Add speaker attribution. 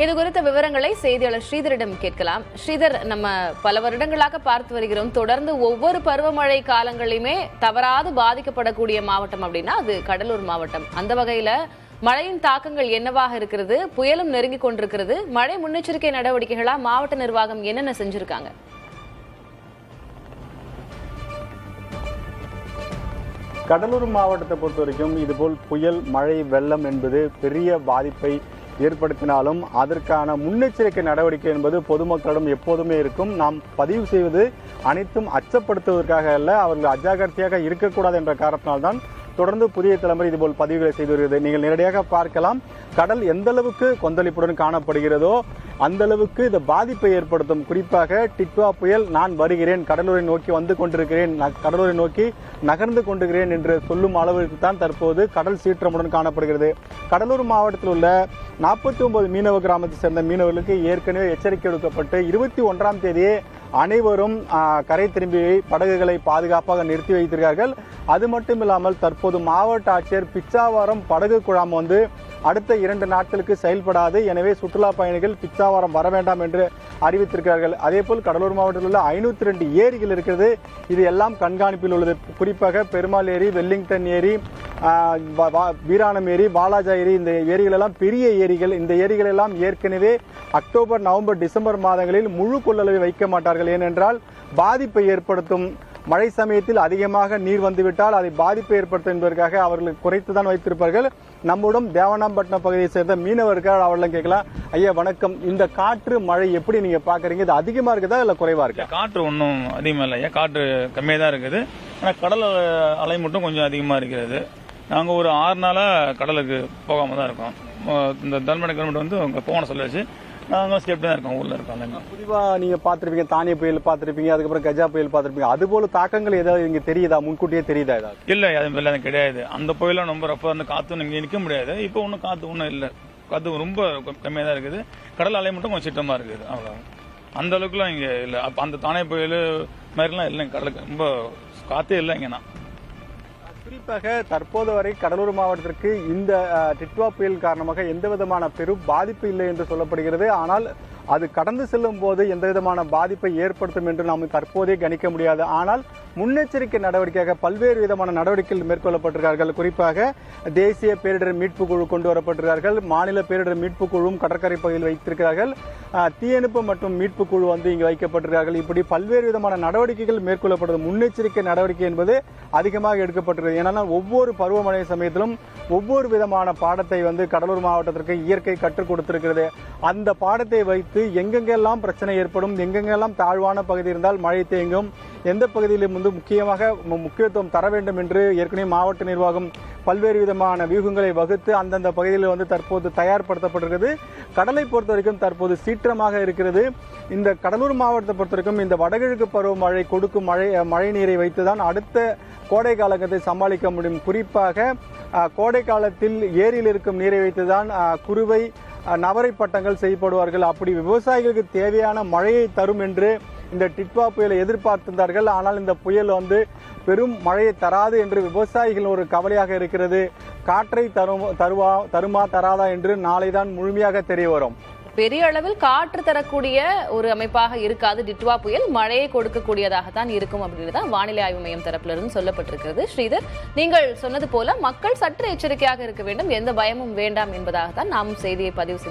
Speaker 1: இது குறித்த விவரங்களை செய்தியாளர் ஸ்ரீதரிடம் கேட்கலாம். ஸ்ரீதர் நம்ம பல வருடங்களாக பார்த்து வருகிறோம். தொடர்ந்து ஒவ்வொரு பருவமழை காலங்களையுமே தவறாது பாதிக்கப்படக்கூடிய மாவட்டம் அப்படின்னா அது கடலூர் மாவட்டம். அந்த வகையில மழையின் தாக்கங்கள் என்னவாக இருக்கிறது? புயலும் நெருங்கி கொண்டிருக்கிறது. மழை முன்னெச்சரிக்கை நடவடிக்கைகளா? மாவட்ட நிர்வாகம் என்னென்ன செஞ்சிருக்காங்க?
Speaker 2: கடலூர் மாவட்டத்தை பொறுத்த வரைக்கும் இதுபோல் புயல் மழை வெள்ளம் என்பது பெரிய பாதிப்பை ஏற்படுத்தினாலும் அதற்கான முன்னெச்சரிக்கை நடவடிக்கை என்பது பொதுமக்களிடம் எப்போதுமே இருக்கும். நாம் பதிவு செய்வது அனைத்தும் அச்சப்படுத்துவதற்காக அல்ல அவர்கள் அஜாக்கிரதையாக இருக்கக்கூடாது என்ற காரணத்தினால்தான் தொடர்ந்து புதிய தலைமுறை இதுபோல் பதிவுகளை செய்து வருகிறது. நீங்கள் நேரடியாக பார்க்கலாம் கடல் எந்த அளவுக்கு கொந்தளிப்புடன் காணப்படுகிறதோ அந்த அளவுக்கு இந்த பாதிப்பை ஏற்படுத்தும். குறிப்பாக டிட்வா புயல் நான் வருகிறேன் கடலூரை நோக்கி வந்து கொண்டிருக்கிறேன் கடலூரை நோக்கி நகர்ந்து கொண்டிருக்கிறேன் என்று சொல்லும் அளவிற்கு தான் தற்போது கடல் சீற்றமுடன் காணப்படுகிறது. கடலூர் மாவட்டத்தில் உள்ள நாற்பத்தி ஒன்பது மீனவ கிராமத்தை சேர்ந்த மீனவர்களுக்கு ஏற்கனவே எச்சரிக்கை எடுக்கப்பட்டு இருபத்தி ஒன்றாம் தேதியே அனைவரும் கரை திரும்பி படகுகளை பாதுகாப்பாக நிறுத்தி வைத்திருக்கிறார்கள். அது மட்டும் இல்லாமல் தற்போது மாவட்ட ஆட்சியர் பிச்சாவரம் படகு குழாம் வந்து அடுத்த இரண்டு நாட்களுக்கு செயல்படாது. எனவே சுற்றுலா பயணிகள் பிச்சாவரம் வர வேண்டாம் என்று அறிவித்திருக்கிறார்கள். அதேபோல் கடலூர் மாவட்டத்தில் உள்ள ஐநூத்தி ரெண்டு ஏரிகள் இருக்கிறது. இது எல்லாம் கண்காணிப்பில் உள்ளது. குறிப்பாக பெருமாள் ஏரி வெல்லிங்டன் ஏரி வீராணம் ஏரி பாலாஜா ஏரி இந்த ஏரிகள் எல்லாம் பெரிய ஏரிகள். இந்த ஏரிகள் எல்லாம் ஏற்கனவே அக்டோபர் நவம்பர் டிசம்பர் மாதங்களில் முழு கொள்ளளவை வைக்க மாட்டார்கள். ஏனென்றால் பாதிப்பை ஏற்படுத்தும் மழை சமயத்தில் அதிகமாக நீர் வந்துவிட்டால் அதை பாதிப்பை ஏற்படுத்தும் என்பதற்காக அவர்கள் குறைத்து தான் வைத்திருப்பார்கள். நம்முடன் தேவனாம்பட்டினம் பகுதியை சேர்ந்த மீனவர்கள் அவர்களும் கேட்கலாம். ஐயா வணக்கம். இந்த காற்று மழை எப்படி நீங்க பாக்குறீங்க இது அதிகமா இருக்குதா இல்ல குறைவா இருக்கா?
Speaker 3: காற்று ஒன்றும் அதிகமாக இல்லை ஐயா. காற்று கம்மியாக தான் இருக்குது. ஆனால் கடல் அலை- அலை மட்டும் கொஞ்சம் அதிகமாக இருக்கிறது. நாங்கள் ஒரு ஆறு நாளாக கடலுக்கு போகாம தான் இருக்கோம். இந்த தல்மடை கவர்மெண்ட் வந்து அவங்க போன சொல்லியாச்சு. நாங்கள் ஸ்டெப் தான் இருக்கோம் ஊரில் இருக்கோம் எல்லாமே.
Speaker 2: பொதுவா நீங்க பாத்திருப்பீங்க தானிய புயல் பாத்திருப்பீங்க அதுக்கப்புறம் கஜா புயல் பாத்திருப்பீங்க அது போல தாக்கங்கள் ஏதாவது இங்க தெரியுதா? முன்கூட்டியே தெரியுதா ஏதாவது?
Speaker 3: இல்லை அது அது கிடையாது. அந்த புயலாம் ரொம்ப ரஃபாக அந்த காற்று இங்கே நிற்க முடியாது. இப்போ ஒன்றும் காற்று ஒன்றும் இல்லை. காற்று ரொம்ப கம்மியாக தான் இருக்குது. கடல் அலை மட்டும் கொஞ்சம் சிட்டமாக இருக்குது அவ்வளோ அந்த அளவுக்குலாம் இங்கே இல்லை. அப்போ அந்த தானே புயல் மாதிரிலாம் இல்லை கடலுக்கு. ரொம்ப காற்றே இல்லை இங்கேனா
Speaker 2: குறிப்பாக தற்போது வரை கடலூர் மாவட்டத்திற்கு இந்த டிட்வா புயல் காரணமாக எந்த விதமான பெரும் பாதிப்பு இல்லை என்று சொல்லப்படுகிறது. ஆனால் அது கடந்து செல்லும் போது எந்த விதமான பாதிப்பை ஏற்படுத்தும் என்று நாம் தற்போதே கணிக்க முடியாது. ஆனால் முன்னெச்சரிக்கை நடவடிக்கையாக பல்வேறு விதமான நடவடிக்கைகள் மேற்கொள்ளப்பட்டிருக்கிறார்கள் குறிப்பாக தேசிய பேரிடர் மீட்பு குழு கொண்டு வரப்பட்டிருக்கிறார்கள் மாநில பேரிடர் மீட்பு குழுவும் கடற்கரை பகுதியில் வைத்திருக்கிறார்கள். தீயணைப்பு மற்றும் மீட்பு குழு வந்து இங்கு வைக்கப்பட்டிருக்கிறார்கள். இப்படி பல்வேறு விதமான நடவடிக்கைகள் மேற்கொள்ளப்படுது. முன்னெச்சரிக்கை நடவடிக்கை என்பது அதிகமாக எடுக்கப்பட்டிருக்கிறது. ஏன்னா ஒவ்வொரு பருவமழை சமயத்திலும் ஒவ்வொரு விதமான பாடத்தை வந்து கடலூர் மாவட்டத்திற்கு இயற்கை கற்றுக் கொடுத்திருக்கிறது. அந்த பாடத்தை வைத்து எங்கெங்கெல்லாம் பிரச்சனை ஏற்படும் எங்கெங்கெல்லாம் தாழ்வான பகுதி இருந்தால் மழை தேங்கும் எந்த பகுதியிலும் வந்து முக்கியமாக முக்கியத்துவம் தர வேண்டும் என்று ஏற்கனவே மாவட்ட நிர்வாகம் பல்வேறு விதமான வியூகங்களை வகுத்து அந்தந்த பகுதியில் வந்து தற்போது தயார்படுத்தப்பட்டிருக்கிறது. கடலை பொறுத்த வரைக்கும் தற்போது சீற்றமாக இருக்கிறது. இந்த கடலூர் மாவட்டத்தை பொறுத்த வரைக்கும் இந்த வடகிழக்கு பருவமழை கொடுக்கும் மழை மழை நீரை வைத்துதான் அடுத்த கோடை காலத்தை சமாளிக்க முடியும். குறிப்பாக கோடை காலத்தில் ஏரியில் இருக்கும் நீரை வைத்துதான் தான் குறுவை நவரை பட்டங்கள் செய்யப்படுவார்கள். அப்படி விவசாயிகளுக்கு தேவையான மழையை தரும் என்று இந்த டிட்வா புயலை எதிர்பார்த்திருந்தார்கள். ஆனால் இந்த புயல் வந்து பெரும் மழையை தராது என்று விவசாயிகள் ஒரு கவலையாக இருக்கிறது. காற்றை தரும் தருவா தருமா தராதா என்று நாளைதான் முழுமையாக தெரிய வரும்.
Speaker 1: பெரிய அளவில் காற்று தரக்கூடிய ஒரு அமைப்பாக இருக்காது டிட்வா புயல். மழையை கொடுக்கக்கூடியதாகத்தான் இருக்கும் அப்படின்னு தான் வானிலை ஆய்வு மையம் தரப்பிலிருந்து சொல்லப்பட்டிருக்கிறது. ஸ்ரீதர் நீங்கள் சொன்னது போல மக்கள் சற்று எச்சரிக்கையாக இருக்க வேண்டும். எந்த பயமும் வேண்டாம் என்பதாகத்தான் நாம் செய்தியை பதிவு செய்தோம்